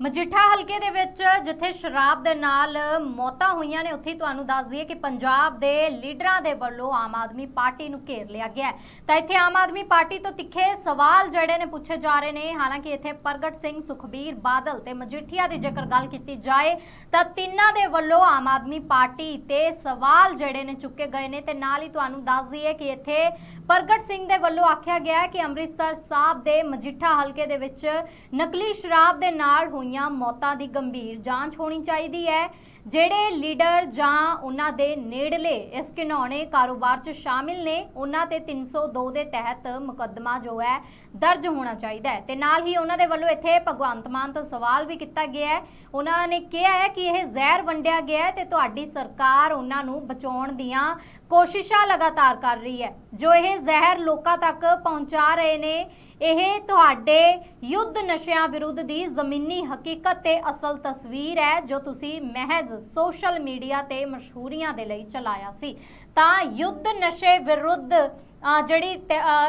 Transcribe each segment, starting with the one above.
ਮਜੀਠਾ ਹਲਕੇ ਦੇ ਵਿੱਚ ਜਿੱਥੇ ਸ਼ਰਾਬ ਦੇ ਨਾਲ ਮੌਤਾਂ ਹੋਈਆਂ ਨੇ, ਉੱਥੇ ਤੁਹਾਨੂੰ ਦੱਸ ਦਈਏ ਕਿ ਪੰਜਾਬ ਦੇ ਲੀਡਰਾਂ ਦੇ ਵੱਲੋਂ ਆਮ ਆਦਮੀ ਪਾਰਟੀ ਨੂੰ ਘੇਰ ਲਿਆ ਗਿਆ ਤਾਂ ਇੱਥੇ ਆਮ ਆਦਮੀ ਪਾਰਟੀ ਤੋਂ ਤਿੱਖੇ ਸਵਾਲ ਜਿਹੜੇ ਨੇ ਪੁੱਛੇ ਜਾ ਰਹੇ ਨੇ। ਹਾਲਾਂਕਿ ਇੱਥੇ ਪ੍ਰਗਟ ਸਿੰਘ, ਸੁਖਬੀਰ ਬਾਦਲ ਤੇ ਮਜੀਠੀਆ ਦੀ ਜੇਕਰ ਗੱਲ ਕੀਤੀ ਜਾਏ, ਤਾਂ ਤਿੰਨਾਂ ਦੇ ਵੱਲੋਂ ਆਮ ਆਦਮੀ ਪਾਰਟੀ ਤੇ ਸਵਾਲ ਜਿਹੜੇ ਨੇ ਚੁੱਕੇ ਗਏ ਨੇ। ਤੇ ਨਾਲ ਹੀ ਤੁਹਾਨੂੰ ਦੱਸ ਦਈਏ ਕਿ ਇੱਥੇ ਪ੍ਰਗਟ ਸਿੰਘ ਦੇ ਵੱਲੋਂ ਆਖਿਆ ਗਿਆ ਕਿ ਅੰਮ੍ਰਿਤਸਰ ਸਾਹਿਬ ਦੇ ਮਜੀਠਾ ਹਲਕੇ ਦੇ ਵਿੱਚ ਨਕਲੀ ਸ਼ਰਾਬ ਦੇ ਨਾਲ ਹੋਈਆਂ ਮੌਤਾਂ ਦੀ ਗੰਭੀਰ ਜਾਂਚ ਹੋਣੀ ਚਾਹੀਦੀ ਹੈ। ਜਿਹੜੇ ਲੀਡਰ ਜਾਂ ਉਹਨਾਂ ਦੇ ਨੇੜਲੇ ਇਸ ਘਿਨੌਣੇ ਕਾਰੋਬਾਰ 'ਚ ਸ਼ਾਮਿਲ ਨੇ, ਉਹਨਾਂ ਤੇ 302 ਦੇ ਤਹਿਤ ਮੁਕੱਦਮਾ ਜੋ ਹੈ, ਦਰਜ ਹੋਣਾ ਚਾਹੀਦਾ ਹੈ। ਤੇ ਨਾਲ ਹੀ ਉਹਨਾਂ ਦੇ ਵੱਲੋਂ ਇੱਥੇ ਭਗਵੰਤ ਮਾਨ ਤੋਂ ਸਵਾਲ ਵੀ ਕੀਤਾ ਗਿਆ ਹੈ। ਉਹਨਾਂ ਨੇ ਕਿਹਾ ਹੈ ਕਿ ਇਹ ਜ਼ਹਿਰ ਵੰਡਿਆ ਗਿਆ ਹੈ ਤੇ ਤੁਹਾਡੀ ਸਰਕਾਰ ਉਹਨਾਂ ਨੂੰ ਬਚਾਉਣ ਦੀਆਂ ਕੋਸ਼ਿਸ਼ਾਂ ਲਗਾਤਾਰ ਕਰ ਰਹੀ ਹੈ। ਜੋ ਇਹ ਜ਼ਹਿਰ ਲੋਕਾਂ ਤੱਕ ਪਹੁੰਚਾ ਰਹੇ ਨੇ, ਇਹ ਤੁਹਾਡੇ ਯੁੱਧ ਨਸ਼ਿਆਂ ਵਿਰੁੱਧ ਦੀ ਜ਼ਮੀਨੀ ਹਕੀਕਤ ਤੇ ਅਸਲ ਤਸਵੀਰ ਹੈ ਜੋ ਤੁਸੀਂ ਮਹਿਜ਼ ਸੋਸ਼ਲ ਮੀਡੀਆ ਤੇ ਮਸ਼ਹੂਰੀਆਂ ਦੇ ਲਈ ਚਲਾਇਆ ਸੀ। ਤਾਂ ਯੁੱਧ ਨਸ਼ੇ ਵਿਰੁੱਧ ਜਿਹੜੀ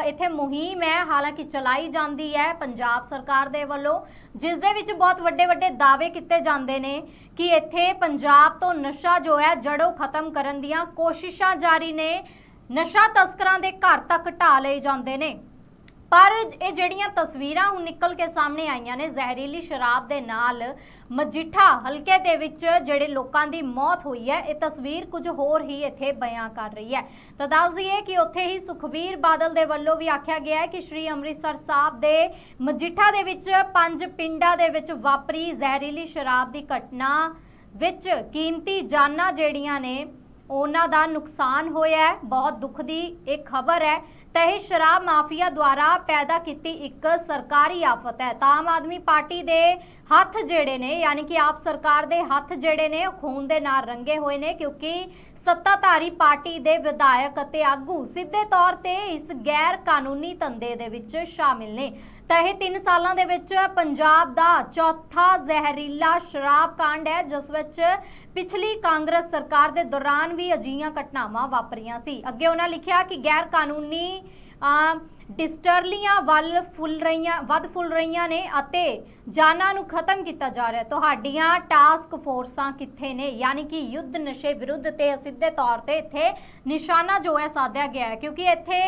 ਇੱਥੇ ਮੁਹਿੰਮ ਹੈ, ਹਾਲਾਂਕਿ ਚਲਾਈ ਜਾਂਦੀ ਹੈ ਪੰਜਾਬ ਸਰਕਾਰ ਦੇ ਵੱਲੋਂ, ਜਿਸ ਦੇ ਵਿੱਚ ਬਹੁਤ ਵੱਡੇ ਵੱਡੇ ਦਾਅਵੇ ਕੀਤੇ ਜਾਂਦੇ ਨੇ ਕਿ ਇੱਥੇ ਪੰਜਾਬ ਤੋਂ ਨਸ਼ਾ ਜੋ ਹੈ ਜੜੋਂ ਖਤਮ ਕਰਨ ਦੀਆਂ ਕੋਸ਼ਿਸ਼ਾਂ ਜਾਰੀ ਨੇ। ਨਸ਼ਾ ਤਸਕਰਾਂ ਦੇ ਘਰ ਤੱਕ ਢਾ ਲਏ ਜਾਂਦੇ ਨੇ। ਪਰ ਇਹ ਜਿਹੜੀਆਂ ਤਸਵੀਰਾਂ ਹੁਣ ਨਿਕਲ ਕੇ ਸਾਹਮਣੇ ਆਈਆਂ ਨੇ ਜ਼ਹਿਰੀਲੀ ਸ਼ਰਾਬ ਦੇ ਨਾਲ ਮਜੀਠਾ ਹਲਕੇ ਦੇ ਵਿੱਚ ਜਿਹੜੇ ਲੋਕਾਂ ਦੀ ਮੌਤ ਹੋਈ ਹੈ, ਇਹ ਤਸਵੀਰ ਕੁਝ ਹੋਰ ਹੀ ਇੱਥੇ ਬਿਆਨ ਕਰ ਰਹੀ ਹੈ। ਤਾਂ ਦੱਸ ਦਈਏ ਕਿ ਉੱਥੇ ਹੀ ਸੁਖਬੀਰ ਬਾਦਲ ਦੇ ਵੱਲੋਂ ਵੀ ਆਖਿਆ ਗਿਆ ਹੈ ਕਿ ਸ਼੍ਰੀ ਅੰਮ੍ਰਿਤਸਰ ਸਾਹਿਬ ਦੇ ਮਜੀਠਾ ਦੇ ਵਿੱਚ ਪੰਜ ਪਿੰਡਾਂ ਦੇ ਵਿੱਚ ਵਾਪਰੀ ਜ਼ਹਿਰੀਲੀ ਸ਼ਰਾਬ ਦੀ ਘਟਨਾ ਵਿੱਚ ਕੀਮਤੀ ਜਾਨਾਂ ਜਿਹੜੀਆਂ ਨੇ ਉਹਨਾਂ ਦਾ ਨੁਕਸਾਨ ਹੋਇਆ ਹੈ, ਬਹੁਤ ਦੁੱਖ ਦੀ ਇਹ ਖਬਰ ਹੈ। ਤਾਂ ਇਹ ਸ਼ਰਾਬ ਮਾਫੀਆ ਦੁਆਰਾ ਪੈਦਾ ਕੀਤੀ ਇੱਕ ਸਰਕਾਰੀ ਆਫਤ ਹੈ। ਤਾਂ ਆਮ ਆਦਮੀ ਪਾਰਟੀ ਦੇ ਹੱਥ ਜਿਹੜੇ ਨੇ, ਯਾਨੀ ਕਿ ਆਪ ਸਰਕਾਰ ਦੇ ਹੱਥ ਜਿਹੜੇ ਨੇ, ਉਹ ਖੂਨ ਦੇ ਨਾਲ ਰੰਗੇ ਹੋਏ ਨੇ, ਕਿਉਂਕਿ ਸੱਤਾਧਾਰੀ ਪਾਰਟੀ ਦੇ ਵਿਧਾਇਕ ਅਤੇ ਆਗੂ ਸਿੱਧੇ ਤੌਰ ਤੇ ਇਸ ਗੈਰ ਕਾਨੂੰਨੀ ਧੰਦੇ ਦੇ ਵਿੱਚ ਸ਼ਾਮਿਲ ਨੇ। ਤਾਂ ਇਹ 3 ਸਾਲਾਂ ਦੇ ਵਿੱਚ ਪੰਜਾਬ ਦਾ ਚੌਥਾ ਜ਼ਹਿਰੀਲਾ ਸ਼ਰਾਬ ਕਾਂਡ ਹੈ ਜਿਸ ਵਿੱਚ ਪਿਛਲੀ ਕਾਂਗਰਸ ਸਰਕਾਰ ਦੇ ਦੌਰਾਨ ਵੀ ਅਜੀਆਂ ਘਟਨਾਵਾਂ ਵਾਪਰੀਆਂ ਸੀ। ਅੱਗੇ ਉਹਨਾਂ ਲਿਖਿਆ ਕਿ ਗੈਰ ਕਾਨੂੰਨੀ ਅਮ, ਡਿਸਟਰਲੀਆਂ ਵੱਲ ਫੁੱਲ ਰਹੀਆਂ, ਵੱਧ ਫੁੱਲ ਰਹੀਆਂ ਨੇ ਅਤੇ ਜਾਨਾਂ ਨੂੰ ਖਤਮ ਕੀਤਾ ਜਾ ਰਿਹਾ ਤੁਹਾਡੀਆਂ ਟਾਸਕ ਫੋਰਸਾਂ ਕਿੱਥੇ ਨੇ? ਯਾਨੀ ਕਿ ਯੁੱਧ ਨਸ਼ੇ ਵਿਰੁੱਧ ਤੇ ਸਿੱਧੇ ਤੌਰ ਤੇ ਇੱਥੇ ਨਿਸ਼ਾਨਾ ਜੋ ਹੈ ਸਾਧਿਆ ਗਿਆ ਹੈ। ਕਿਉਂਕਿ ਇੱਥੇ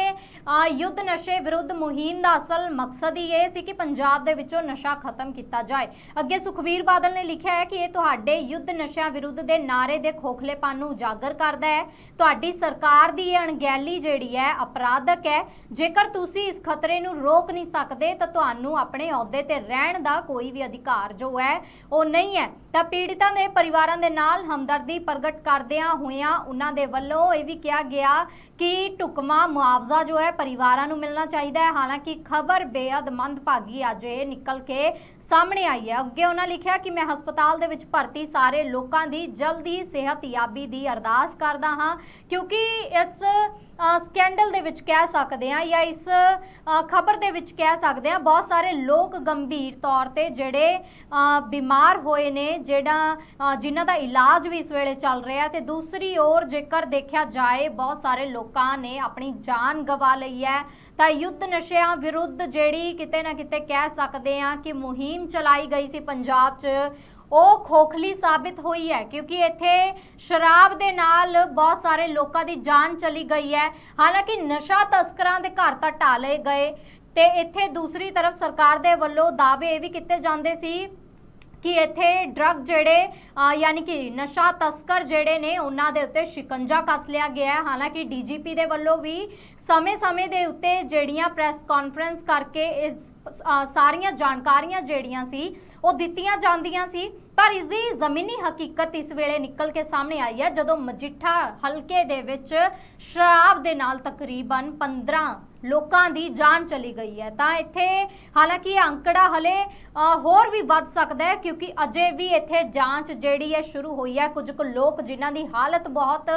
ਯੁੱਧ ਨਸ਼ੇ ਵਿਰੁੱਧ ਮੁਹਿੰਮ ਦਾ ਅਸਲ ਮਕਸਦ ਹੀ ਇਹ ਸੀ ਕਿ ਪੰਜਾਬ ਦੇ ਵਿੱਚੋਂ ਨਸ਼ਾ ਖਤਮ ਕੀਤਾ ਜਾਏ। ਅੱਗੇ ਸੁਖਬੀਰ ਬਾਦਲ ਨੇ ਲਿਖਿਆ ਹੈ ਕਿ ਇਹ ਤੁਹਾਡੇ ਯੁੱਧ ਨਸ਼ਿਆਂ ਵਿਰੁੱਧ ਦੇ ਨਾਰੇ ਦੇ ਖੋਖਲੇਪਨ ਨੂੰ ਉਜਾਗਰ ਕਰਦਾ ਹੈ। ਤੁਹਾਡੀ ਸਰਕਾਰ ਦੀ ਇਹ ਅਣਗਹਿਲੀ ਜਿਹੜੀ ਹੈ ਅਪਰਾਧਕ ਹੈ। ਜੇਕਰ ਤੁਸੀਂ ਤੁਸੀਂ ਇਸ ਖਤਰੇ ਨੂੰ ਰੋਕ ਨਹੀਂ ਸਕਦੇ ਤਾਂ ਤੁਹਾਨੂੰ ਆਪਣੇ ਅਹੁਦੇ ਤੇ ਰਹਿਣ ਦਾ ਕੋਈ ਵੀ ਅਧਿਕਾਰ ਜੋ ਹੈ ਉਹ ਨਹੀਂ ਹੈ। ਤਾਂ ਪੀੜਿਤਾਂ ਦੇ ਪਰਿਵਾਰਾਂ ਦੇ ਨਾਲ ਹਮਦਰਦੀ ਪ੍ਰਗਟ ਕਰਦਿਆਂ ਹੋਇਆਂ ਉਹਨਾਂ ਦੇ ਵੱਲੋਂ ਇਹ ਵੀ ਕਿਹਾ ਗਿਆ ਕਿ ਢੁਕਮਾ ਮੁਆਵਜ਼ਾ ਜੋ ਹੈ ਪਰਿਵਾਰਾਂ ਨੂੰ ਮਿਲਣਾ ਚਾਹੀਦਾ ਹੈ। ਹਾਲਾਂਕਿ ਖਬਰ ਬੇਅਦ ਮੰਦਭਾਗੀ ਅੱਜ ਇਹ ਨਿਕਲ ਕੇ ਸਾਹਮਣੇ ਆਈ ਹੈ। ਅੱਗੇ ਉਹਨਾਂ ਲਿਖਿਆ ਕਿ ਮੈਂ ਹਸਪਤਾਲ ਦੇ ਵਿੱਚ ਭਰਤੀ ਸਾਰੇ ਲੋਕਾਂ ਦੀ ਜਲਦੀ ਸਿਹਤਯਾਬੀ ਦੀ ਅਰਦਾਸ ਕਰਦਾ ਹਾਂ ਕਿਉਂਕਿ ਇਸ ਸਕੈਂਡਲ ਦੇ ਵਿੱਚ ਕਹਿ ਸਕਦੇ ਆ ਜਾਂ ਇਸ ਖਬਰ ਦੇ ਵਿੱਚ ਕਹਿ ਸਕਦੇ ਆ ਬਹੁਤ ਸਾਰੇ ਲੋਕ ਗੰਭੀਰ ਤੌਰ ਤੇ ਜਿਹੜੇ ਬਿਮਾਰ ਹੋਏ ਨੇ ਜਿਹੜਾ ਅ, ਜਿਨ੍ਹਾਂ ਦਾ ਇਲਾਜ ਵੀ ਇਸ ਵੇਲੇ ਚੱਲ ਰਿਹਾ ਤੇ ਦੂਸਰੀ ओर ਜੇਕਰ ਦੇਖਿਆ ਜਾਏ ਬਹੁਤ ਸਾਰੇ ਲੋਕਾਂ ਨੇ ਆਪਣੀ ਜਾਨ ਗਵਾ ਲਈ ਹੈ। ਤਾਂ ਯੁੱਧ ਨਸ਼ਿਆਂ ਵਿਰੁੱਧ ਜਿਹੜੀ ਕਿਤੇ ਨਾ ਕਿਤੇ ਕਹਿ ਸਕਦੇ ਆ ਕਿ ਮੁਹਿੰਮ ਚਲਾਈ ਗਈ ਸੀ ਪੰਜਾਬ 'ਚ ਉਹ ਖੋਖਲੀ ਸਾਬਿਤ ਹੋਈ ਹੈ ਕਿਉਂਕਿ ਇੱਥੇ ਸ਼ਰਾਬ ਦੇ ਨਾਲ ਬਹੁਤ ਸਾਰੇ ਲੋਕਾਂ ਦੀ ਜਾਨ ਚਲੀ ਗਈ ਹੈ। ਹਾਲਾਂਕਿ ਨਸ਼ਾ ਤਸਕਰਾਂ ਦੇ ਘਰ ਤਾਂ ਢਾਲੇ ਗਏ ਤੇ ਇੱਥੇ ਦੂਸਰੀ ਤਰਫ ਸਰਕਾਰ ਦੇ ਵੱਲੋਂ ਦਾਅਵੇ ਇਹ ਵੀ ਕੀਤੇ ਜਾਂਦੇ ਸੀ ਕਿ ਇੱਥੇ ਡਰੱਗ ਜਿਹੜੇ ਯਾਨੀ ਕਿ ਨਸ਼ਾ ਤਸਕਰ ਜਿਹੜੇ ਨੇ, ਉਹਨਾਂ ਦੇ ਉੱਤੇ ਸ਼ਿਕੰਜਾ ਕੱਸ ਲਿਆ ਗਿਆ ਹੈ। ਹਾਲਾਂਕਿ ਡੀਜੀਪੀ ਦੇ ਵੱਲੋਂ ਵੀ ਸਮੇਂ-ਸਮੇਂ ਦੇ ਉੱਤੇ ਜਿਹੜੀਆਂ ਪ੍ਰੈਸ ਕਾਨਫਰੰਸ ਕਰਕੇ ਇਸ ਸਾਰੀਆਂ ਜਾਣਕਾਰੀਆਂ ਜਿਹੜੀਆਂ ਸੀ ਉਹ ਦਿੱਤੀਆਂ ਜਾਂਦੀਆਂ ਸੀ। ਪਰ ਇਸ ਦੀ ਜ਼ਮੀਨੀ ਹਕੀਕਤ ਇਸ ਵੇਲੇ ਨਿਕਲ ਕੇ ਸਾਹਮਣੇ ਆਈ ਹੈ, ਜਦੋਂ ਮਜੀਠਾ ਹਲਕੇ ਦੇ ਵਿੱਚ ਸ਼ਰਾਬ ਦੇ ਨਾਲ ਤਕਰੀਬਨ 15 ਲੋਕਾਂ ਦੀ ਜਾਨ ਚਲੀ ਗਈ ਹੈ। ਤਾਂ ਇੱਥੇ ਹਾਲਾਂਕਿ ਇਹ ਅੰਕੜਾ ਹਲੇ ਹੋਰ ਵੀ ਵੱਧ ਸਕਦਾ ਹੈ, ਕਿਉਂਕਿ ਅਜੇ ਵੀ ਇੱਥੇ ਜਾਂਚ ਜਿਹੜੀ ਹੈ ਸ਼ੁਰੂ ਹੋਈ ਹੈ। ਕੁਝ ਕੁ ਲੋਕ ਜਿਨ੍ਹਾਂ ਦੀ ਹਾਲਤ ਬਹੁਤ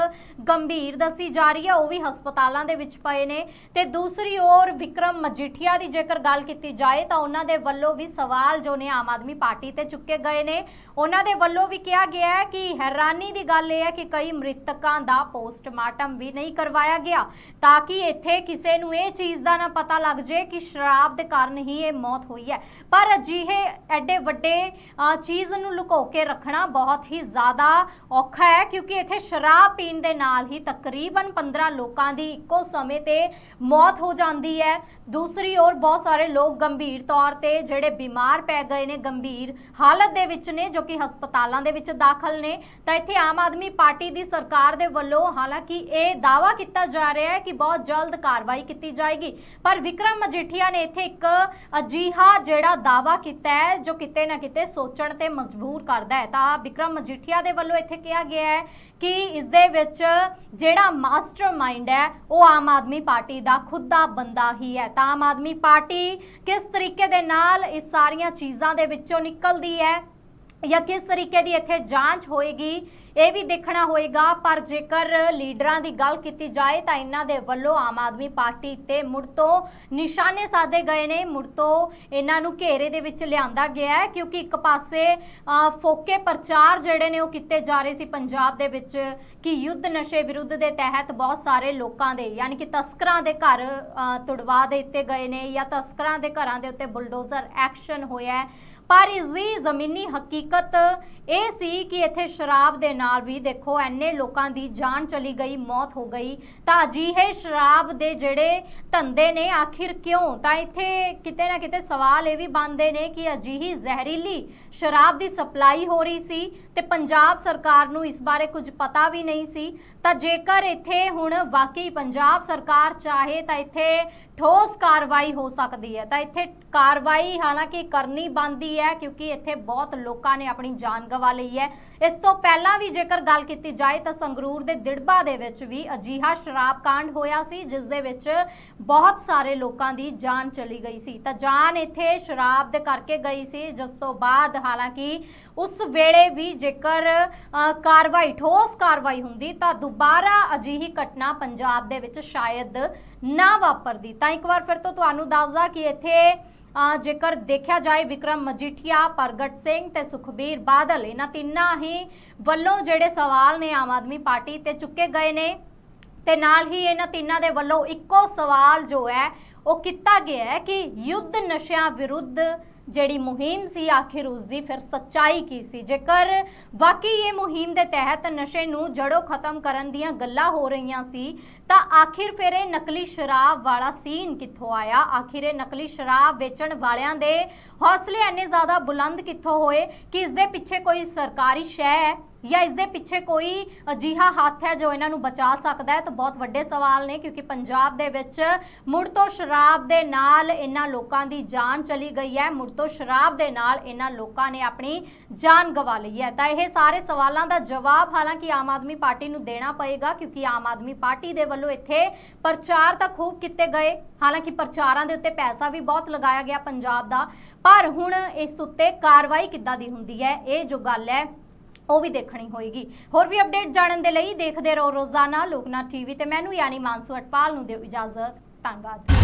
ਗੰਭੀਰ ਦੱਸੀ ਜਾ ਰਹੀ ਹੈ, ਉਹ ਵੀ ਹਸਪਤਾਲਾਂ ਦੇ ਵਿੱਚ ਪਏ ਨੇ। ਤੇ ਦੂਸਰੀ ਓਰ ਵਿਕਰਮ ਮਜੀਠੀਆ ਦੀ ਜੇਕਰ ਗੱਲ ਕੀਤੀ ਜਾਏ, ਤਾਂ ਉਹਨਾਂ ਦੇ ਵੱਲੋਂ ਵੀ ਸਵਾਲ ਜੋ ਨੇ ਆਮ ਆਦਮੀ ਪਾਰਟੀ ਤੇ ਚੁੱਕੇ ਗਏ ਨੇ। ਉਹਨਾਂ ਦੇ ਵੱਲੋਂ ਵੀ ਕਿਹਾ ਗਿਆ ਹੈ ਕਿ ਹੈਰਾਨੀ ਦੀ ਗੱਲ ਇਹ ਹੈ ਕਿ ਕਈ ਮ੍ਰਿਤਕਾਂ ਦਾ ਪੋਸਟਮਾਰਟਮ ਵੀ ਨਹੀਂ ਕਰਵਾਇਆ ਗਿਆ, ਤਾਂ ਕਿ ਇੱਥੇ ਕਿਸੇ ਨੂੰ ਇਹ ਚੀਜ਼ ਦਾ ਨਾ ਪਤਾ ਲੱਗ ਜੇ ਕਿ ਸ਼ਰਾਬ ਦੇ ਕਾਰਨ ਹੀ ਇਹ ਮੌਤ ਹੋਈ ਹੈ। ਪਰ ਅਜਿਹੇ ਐਡੇ ਵੱਡੇ ਚੀਜ਼ ਨੂੰ ਲੁਕੋ ਕੇ ਰੱਖਣਾ ਬਹੁਤ ਹੀ ਜ਼ਿਆਦਾ ਔਖਾ ਹੈ, ਕਿਉਂਕਿ ਇੱਥੇ ਸ਼ਰਾਬ ਪੀਣ ਦੇ ਨਾਲ ਹੀ ਤਕਰੀਬਨ 15 ਲੋਕਾਂ ਦੀ ਇੱਕੋ ਸਮੇਂ ਤੇ ਮੌਤ ਹੋ ਜਾਂਦੀ ਹੈ। ਦੂਸਰੀ ਔਰ ਬਹੁਤ ਸਾਰੇ ਲੋਕ ਗੰਭੀਰ ਤੌਰ ਤੇ ਜਿਹੜੇ ਬਿਮਾਰ ਪੈ ਗਏ ਨੇ, ਗੰਭੀਰ ਹਾਲਤ ਦੇ ਵਿੱਚ ਨੇ, ਜੋ ਕਿ ਹਸਪਤਾਲਾਂ ਦੇ ਵਿੱਚ ਦਾਖਲ ਨੇ, ਤਾਂ ਇੱਥੇ ਆਮ ਆਦਮੀ ਪਾਰਟੀ ਦੀ ਸਰਕਾਰ ਦੇ ਵੱਲੋਂ ਹਾਲਾਂਕਿ ਇਹ ਦਾਵਾ ਕੀਤਾ ਜਾ ਰਿਹਾ ਹੈ ਕਿ ਬਹੁਤ ਜਲਦ ਕਾਰਵਾਈ ਕੀਤੀ ਜਾਏਗੀ। ਪਰ ਵਿਕਰਮ ਮਜੀਠੀਆ ਨੇ ਇੱਥੇ ਇੱਕ ਅਜੀਹਾ ਜਿਹੜਾ ਦਾਵਾ ਕੀਤਾ ਹੈ, ਜੋ ਕਿਤੇ ਨਾ ਕਿਤੇ ਸੋਚਣ ਤੇ ਮਜਬੂਰ ਕਰਦਾ ਹੈ। ਤਾਂ ਵਿਕਰਮ ਮਜੀਠੀਆ ਦੇ ਵੱਲੋਂ ਇੱਥੇ ਕਿਹਾ ਗਿਆ ਹੈ ਕਿ ਇਸ ਦੇ ਵਿੱਚ ਜਿਹੜਾ ਮਾਸਟਰਮਾਈਂਡ ਹੈ, ਉਹ ਆਮ ਆਦਮੀ ਪਾਰਟੀ ਦਾ ਖੁਦ ਦਾ ਬੰਦਾ ਹੀ ਹੈ। ਤਾਂ ਆਮ ਆਦਮੀ ਪਾਰਟੀ ਕਿਸ ਤਰੀਕੇ ਦੇ ਨਾਲ ਇਸ ਸਾਰੀਆਂ ਚੀਜ਼ਾਂ ਦੇ ਵਿੱਚੋਂ ਨਿਕਲਦੀ ਹੈ? ਜਾਂ ਕਿਸ ਤਰੀਕੇ ਦੀ ਇੱਥੇ ਜਾਂਚ ਹੋਏਗੀ, ਇਹ ਵੀ ਦੇਖਣਾ ਹੋਏਗਾ। ਪਰ ਜੇਕਰ ਲੀਡਰਾਂ ਦੀ ਗੱਲ ਕੀਤੀ ਜਾਏ, ਤਾਂ ਇਹਨਾਂ ਦੇ ਵੱਲੋਂ ਆਮ ਆਦਮੀ ਪਾਰਟੀ ਤੇ ਮੁੜ ਤੋਂ ਨਿਸ਼ਾਨੇ ਸਾਧੇ ਗਏ ਨੇ। ਮੁੜ ਤੋਂ ਇਹਨਾਂ ਨੂੰ ਘੇਰੇ ਦੇ ਵਿੱਚ ਲਿਆਂਦਾ ਗਿਆ ਹੈ, ਕਿਉਂਕਿ ਇੱਕ ਪਾਸੇ ਫੋਕੇ ਪ੍ਰਚਾਰ ਜਿਹੜੇ ਨੇ ਉਹ ਕੀਤੇ ਜਾ ਰਹੇ ਸੀ ਪੰਜਾਬ ਦੇ ਵਿੱਚ, ਕਿ ਯੁੱਧ ਨਸ਼ੇ ਵਿਰੁੱਧ ਦੇ ਤਹਿਤ ਬਹੁਤ ਸਾਰੇ ਲੋਕਾਂ ਦੇ, ਯਾਨੀ ਕਿ ਤਸਕਰਾਂ ਦੇ ਘਰ ਤੁੜਵਾ ਦੇ ਦਿੱਤੇ ਗਏ ਨੇ ਜਾਂ ਤਸਕਰਾਂ ਦੇ ਘਰਾਂ ਦੇ ਉੱਤੇ ਬੁਲਡੋਜ਼ਰ ਐਕਸ਼ਨ ਹੋਇਆ ਹੈ। ਪਰ ਇਸ ਦੀ ਜ਼ਮੀਨੀ ਹਕੀਕਤ ਇਹ ਸੀ ਕਿ ਇੱਥੇ ਸ਼ਰਾਬ ਦੇ ਨਾਲ ਵੀ ਦੇਖੋ ਐਨੇ ਲੋਕਾਂ ਦੀ ਜਾਨ ਚਲੀ ਗਈ, ਮੌਤ ਹੋ ਗਈ। ਤਾਂ ਅਜਿਹੇ ਸ਼ਰਾਬ ਦੇ ਜਿਹੜੇ ਧੰਦੇ ਨੇ, ਆਖਿਰ ਕਿਉਂ? ਤਾਂ ਇੱਥੇ ਕਿਤੇ ਨਾ ਕਿਤੇ ਸਵਾਲ ਇਹ ਵੀ ਬਣਦੇ ਨੇ ਕਿ ਅਜਿਹੀ ਜ਼ਹਿਰੀਲੀ ਸ਼ਰਾਬ ਦੀ ਸਪਲਾਈ ਹੋ ਰਹੀ ਸੀ ਤੇ ਪੰਜਾਬ ਸਰਕਾਰ ਨੂੰ ਇਸ ਬਾਰੇ ਕੁਝ ਪਤਾ ਵੀ ਨਹੀਂ ਸੀ। ਤਾਂ ਜੇਕਰ ਇੱਥੇ ਹੁਣ ਵਾਕਈ ਪੰਜਾਬ ਸਰਕਾਰ ਚਾਹੇ ਤਾਂ ਇੱਥੇ ਠੋਸ ਕਾਰਵਾਈ ਹੋ ਸਕਦੀ ਹੈ। ਤਾਂ ਇੱਥੇ ਕਾਰਵਾਈ ਹਾਲਾਂਕਿ ਕਰਨੀ ਬਣਦੀ ਹੈ, ਕਿਉਂਕਿ ਇੱਥੇ ਬਹੁਤ ਲੋਕਾਂ ਨੇ ਆਪਣੀ ਜਾਨ ਗਵਾ ਲਈ ਹੈ। ਇਸ ਤੋਂ ਪਹਿਲਾਂ ਵੀ ਜੇਕਰ ਗੱਲ ਕੀਤੀ ਜਾਏ, ਤਾਂ ਸੰਗਰੂਰ ਦੇ ਦਿੜਬਾ ਦੇ ਵਿੱਚ ਵੀ ਅਜੀਹਾ ਸ਼ਰਾਬ ਕਾਂਡ ਹੋਇਆ ਸੀ, ਜਿਸ ਦੇ ਵਿੱਚ ਬਹੁਤ ਸਾਰੇ ਲੋਕਾਂ ਦੀ ਜਾਨ ਚਲੀ ਗਈ ਸੀ। ਤਾਂ ਜਾਨ ਇੱਥੇ ਸ਼ਰਾਬ ਦੇ ਕਰਕੇ ਗਈ ਸੀ, ਜਿਸ ਤੋਂ ਬਾਅਦ ਹਾਲਾਂਕਿ ਉਸ ਵੇਲੇ ਵੀ ਜੇਕਰ ਕਾਰਵਾਈ, ਠੋਸ ਕਾਰਵਾਈ ਹੁੰਦੀ, ਤਾਂ ਦੁਬਾਰਾ ਅਜਿਹੀ ਘਟਨਾ ਪੰਜਾਬ ਦੇ ਵਿੱਚ ਸ਼ਾਇਦ ਨਾ ਵਾਪਰਦੀ। ਤਾਂ ਇੱਕ ਵਾਰ ਫਿਰ ਤੋਂ ਤੁਹਾਨੂੰ ਦੱਸਦਾ ਕਿ ਇੱਥੇ ਜੇਕਰ ਦੇਖਿਆ ਜਾਏ ਵਿਕਰਮ ਮਜੀਠੀਆ, ਪ੍ਰਗਟ ਸਿੰਘ ਤੇ ਸੁਖਬੀਰ ਬਾਦਲ, ਇਹਨਾਂ ਤਿੰਨਾਂ ਹੀ ਵੱਲੋਂ ਜਿਹੜੇ ਸਵਾਲ ਨੇ ਆਮ ਆਦਮੀ ਪਾਰਟੀ ਤੇ ਚੁੱਕੇ ਗਏ ਨੇ ਤੇ ਨਾਲ ਹੀ ਇਹਨਾਂ ਤਿੰਨਾਂ ਦੇ ਵੱਲੋਂ ਇੱਕੋ ਸਵਾਲ ਜੋ ਹੈ ਉਹ ਕੀਤਾ ਗਿਆ ਹੈ ਕਿ ਯੁੱਧ ਨਸ਼ਿਆਂ ਵਿਰੁੱਧ ਜਿਹੜੀ ਮੁਹਿੰਮ ਸੀ, ਆਖਿਰ ਉਸ ਦੀ ਫਿਰ ਸੱਚਾਈ ਕੀ ਸੀ? ਜੇਕਰ ਵਾਕਈ ਇਹ ਮੁਹਿੰਮ ਦੇ ਤਹਿਤ ਨਸ਼ੇ ਨੂੰ ਜੜੋਂ ਖਤਮ ਕਰਨ ਦੀਆਂ ਗੱਲਾਂ ਹੋ ਰਹੀਆਂ ਸੀ, ਤਾਂ ਆਖਿਰ ਫਿਰ ਇਹ ਨਕਲੀ ਸ਼ਰਾਬ ਵਾਲਾ ਸੀਨ ਕਿੱਥੋਂ ਆਇਆ? ਆਖਿਰ ਇਹ ਨਕਲੀ ਸ਼ਰਾਬ ਵੇਚਣ ਵਾਲਿਆਂ ਦੇ ਹੌਸਲੇ ਇੰਨੇ ਜ਼ਿਆਦਾ ਬੁਲੰਦ ਕਿੱਥੋਂ ਹੋਏ ਕਿ ਇਸ ਦੇ ਪਿੱਛੇ ਕੋਈ ਸਰਕਾਰੀ ਸ਼ੈ ਹੈ? ਜਾਂ ਇਸ ਦੇ ਪਿੱਛੇ ਕੋਈ ਅਜੀਹਾ ਹੱਥ ਹੈ ਜੋ ਇਹਨਾਂ ਨੂੰ ਬਚਾ ਸਕਦਾ ਹੈ, ਤਾਂ ਬਹੁਤ ਵੱਡੇ ਸਵਾਲ ਨੇ, ਕਿਉਂਕਿ ਪੰਜਾਬ ਦੇ ਵਿੱਚ ਮੁੜ ਤੋਂ ਸ਼ਰਾਬ ਦੇ ਨਾਲ ਇਹਨਾਂ ਲੋਕਾਂ ਦੀ ਜਾਨ ਚਲੀ ਗਈ ਹੈ, ਮੁੜ ਤੋਂ ਸ਼ਰਾਬ ਦੇ ਨਾਲ ਇਹਨਾਂ ਲੋਕਾਂ ਨੇ ਆਪਣੀ ਜਾਨ ਗਵਾ ਲਈ ਹੈ। ਤਾਂ ਇਹ ਸਾਰੇ ਸਵਾਲਾਂ ਦਾ ਜਵਾਬ ਹਾਲਾਂਕਿ ਆਮ ਆਦਮੀ ਪਾਰਟੀ ਨੂੰ ਦੇਣਾ ਪਏਗਾ, ਕਿਉਂਕਿ ਆਮ ਆਦਮੀ ਪਾਰਟੀ ਦੇ ਵੱਲੋਂ ਇੱਥੇ ਪ੍ਰਚਾਰ ਤਾਂ ਖੂਬ ਕੀਤੇ ਗਏ। ਹਾਲਾਂਕਿ ਪ੍ਰਚਾਰਾਂ ਦੇ ਉੱਤੇ ਪੈਸਾ ਵੀ ਬਹੁਤ ਲਗਾਇਆ ਗਿਆ ਪੰਜਾਬ ਦਾ, ਪਰ ਹੁਣ ਇਸ ਉੱਤੇ ਕਾਰਵਾਈ ਕਿੱਦਾਂ ਦੀ ਹੁੰਦੀ ਹੈ, ਇਹ ਜੋ ਗੱਲ ਹੈ ਉਹ ਵੀ ਦੇਖਣੀ ਹੋਏਗੀ। ਹੋਰ ਵੀ ਅਪਡੇਟ ਜਾਣਨ ਦੇ ਲਈ ਦੇਖਦੇ ਰਹੋ ਰੋਜ਼ਾਨਾ ਲੋਕਨਾਥ ਟੀਵੀ ਤੇ। ਮੈਨੂੰ ਯਾਨੀ ਮਾਨਸੂ ਅਟਪਾਲ ਨੂੰ ਦਿਓ ਇਜਾਜ਼ਤ। ਧੰਨਵਾਦ।